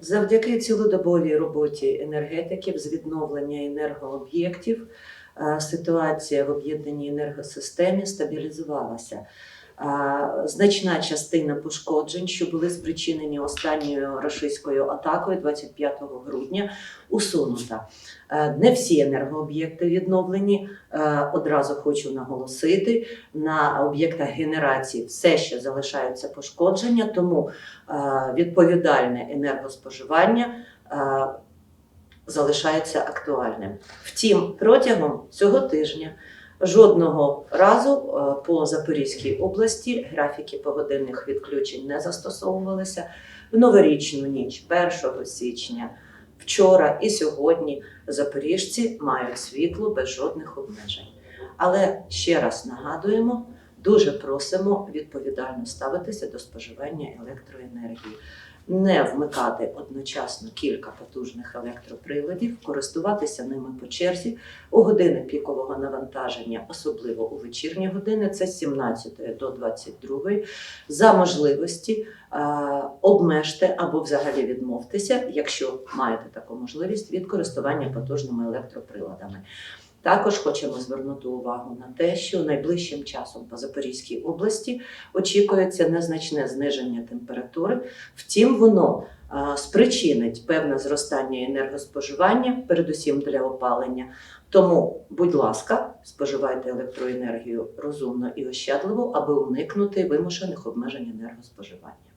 Завдяки цілодобовій роботі енергетиків з відновлення енергооб'єктів ситуація в об'єднаній енергосистемі стабілізувалася. Е, Значна частина пошкоджень, що були спричинені останньою рашистською атакою 25 грудня, усунута. Е, Не всі енергооб'єкти відновлені. Е, Одразу хочу наголосити, на об'єктах генерації все ще залишаються пошкодження, тому е, відповідальне енергоспоживання е, залишається актуальним. Втім, протягом цього тижня жодного разу е, по Запорізькій області графіки погодинних відключень не застосовувалися. В новорічну ніч, 1 січня, вчора і сьогодні запоріжці мають світло без жодних обмежень. Але ще раз нагадуємо, дуже просимо відповідально ставитися до споживання електроенергії, не вмикати одночасно кілька потужних електроприладів, користуватися ними по черзі. У години пікового навантаження, особливо у вечірні години, це з 17 до 22, за можливості обмежте або взагалі відмовтеся, якщо маєте таку можливість, від користування потужними електроприладами. Також хочемо звернути увагу на те, що найближчим часом по Запорізькій області очікується незначне зниження температури. Втім, воно спричинить певне зростання енергоспоживання, передусім для опалення. Тому, будь ласка, споживайте електроенергію розумно і ощадливо, аби уникнути вимушених обмежень енергоспоживання.